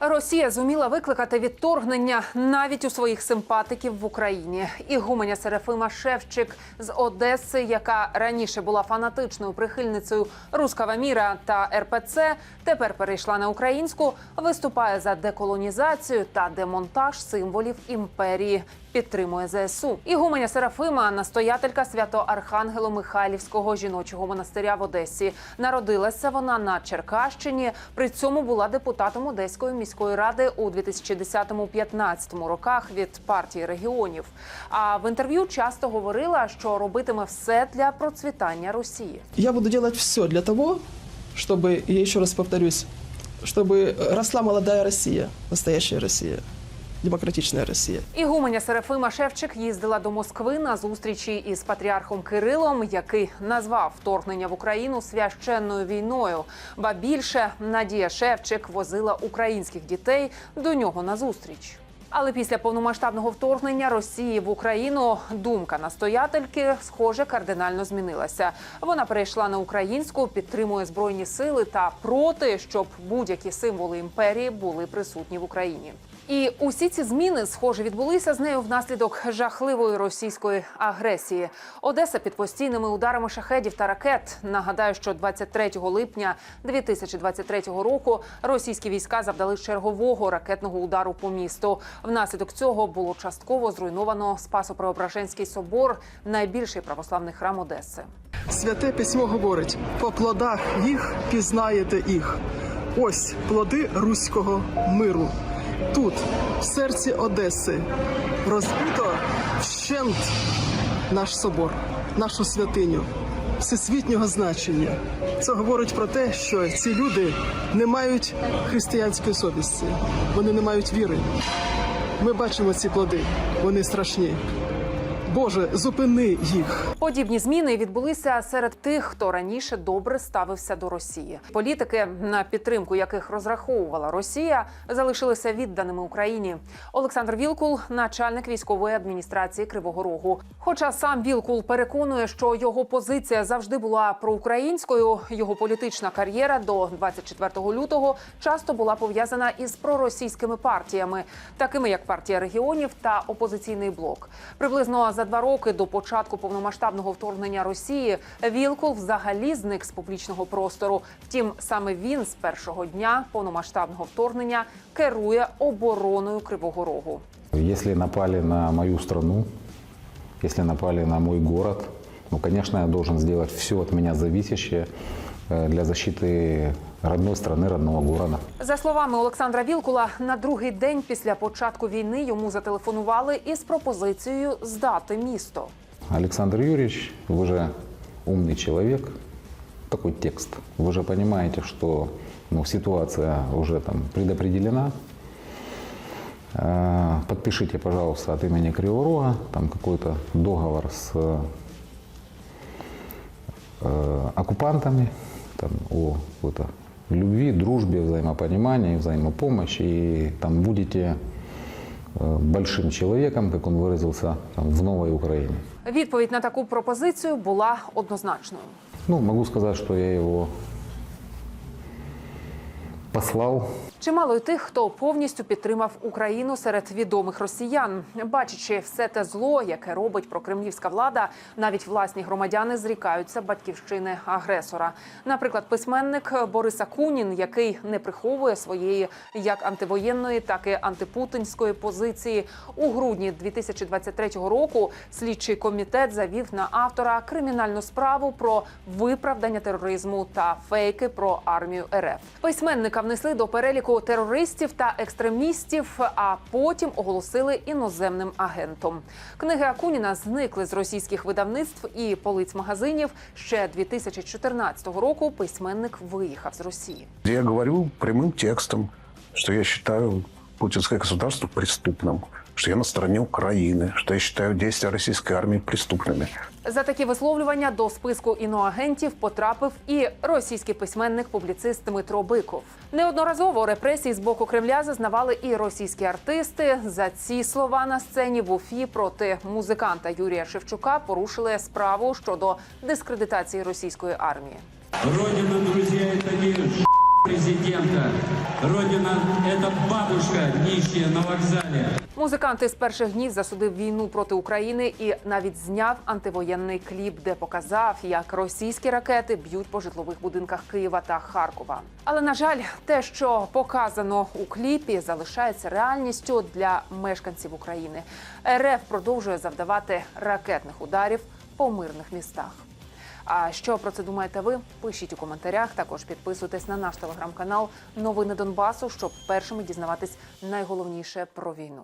Росія зуміла викликати відторгнення навіть у своїх симпатиків в Україні. Ігуменя Серафима Шевчик з Одеси, яка раніше була фанатичною прихильницею Рускава міра та РПЦ, тепер перейшла на українську, виступає за деколонізацію та демонтаж символів імперії. Підтримує ЗСУ. Ігуменя Серафима, настоятелька Свято-Архангело-Михайлівського жіночого монастиря в Одесі. Народилася вона на Черкащині. При цьому була депутатом Одеської міської ради у 2010-2015 роках від партії регіонів. А в інтерв'ю часто говорила, що робитиме все для процвітання Росії. Я буду делать все для того, чтобы, я еще раз повторюсь, чтобы росла молодая Россия, настоящая Россия, демократичная Россия. Ігуменя Серафима Шевчик їздила до Москви на зустрічі із патріархом Кирилом, який назвав вторгнення в Україну священною війною. Ба більше Надія Шевчик возила українських дітей до нього на зустріч. Але після повномасштабного вторгнення Росії в Україну думка настоятельки, схоже, кардинально змінилася. Вона перейшла на українську, підтримує збройні сили та проти, щоб будь-які символи імперії були присутні в Україні. І усі ці зміни, схоже, відбулися з нею внаслідок жахливої російської агресії. Одеса під постійними ударами шахедів та ракет. Нагадаю, що 23 липня 2023 року російські війська завдали чергового ракетного удару по місту. Внаслідок цього було частково зруйновано Спасо-Преображенський собор, найбільший православний храм Одеси. Святе письмо говорить: по плодах їх пізнаєте їх. Ось плоди руського миру. Тут, в серці Одеси, розбито вщент наш собор, нашу святиню всесвітнього значення. Це говорить про те, що ці люди не мають християнської совісті, вони не мають віри. Ми бачимо ці плоди, вони страшні. Боже, зупини їх. Подібні зміни відбулися серед тих, хто раніше добре ставився до Росії. Політики, на підтримку яких розраховувала Росія, залишилися відданими Україні. Олександр Вілкул, начальник військової адміністрації Кривого Рогу. Хоча сам Вілкул переконує, що його позиція завжди була проукраїнською, його політична кар'єра до 24 лютого часто була пов'язана із проросійськими партіями, такими як партія регіонів та опозиційний блок. Приблизно за два роки до початку повномасштабного вторгнення Росії Вілкул взагалі зник з публічного простору. Втім, саме він з першого дня повномасштабного вторгнення керує обороною Кривого Рогу. Если напали на мою страну, если напали на мой город, ну, конечно, я должен сделать все от меня зависящее э, для защиты родной страны, родного города. За словами Олександра Вілкула, на другий день після початку війни йому зателефонували із пропозицією здати місто. Александр Юрьевич, вы же умный человек, такой текст. Вы же понимаете, что ну, ситуация уже там предопределена. Э, Подпишите, пожалуйста, от имени Кривого Рога там какой-то договор с э, оккупантами там, о какой-то любви, дружбе, взаимопонимании, взаимопомощи. И там будете э, большим человеком, как он выразился, там, в новой Україні. Відповідь на таку пропозицію була однозначною. Ну, могу сказать, что я его послал Чимало й тих, хто повністю підтримав Україну серед відомих росіян, бачачи все те зло, яке робить прокремлівська влада, навіть власні громадяни зрікаються батьківщини агресора. Наприклад, письменник Борис Акунін, який не приховує своєї як антивоєнної, так і антипутінської позиції у грудні 2023 року. Слідчий комітет завів на автора кримінальну справу про виправдання тероризму та фейки про армію РФ. Письменника внесли до переліку терористів та екстремістів, а потім оголосили іноземним агентом. Книги Акуніна зникли з російських видавництв і полиць магазинів. Ще 2014 року письменник виїхав з Росії. Я говорю прямым текстом, что я считаю путинское государство преступным, что я на стороне Украины, что я считаю действия российской армии преступными. За такі висловлювання до списку іноагентів потрапив і російський письменник, публіцист Дмитро Биков. Неодноразово репресій з боку Кремля зазнавали і російські артисти. За ці слова на сцені в Уфі проти музиканта Юрія Шевчука порушили справу щодо дискредитації російської армії. Родина, друзья, это не президента. Родина – это бабушка, нищая на вокзале. Музикант з перших днів засудив війну проти України і навіть зняв антивоєнний кліп, де показав, як російські ракети б'ють по житлових будинках Києва та Харкова. Але на жаль, те, що показано у кліпі, залишається реальністю для мешканців України. РФ продовжує завдавати ракетних ударів по мирних містах. А що про це думаєте ви? Пишіть у коментарях. Також підписуйтесь на наш телеграм-канал Новини Донбасу, щоб першими дізнаватись найголовніше про війну.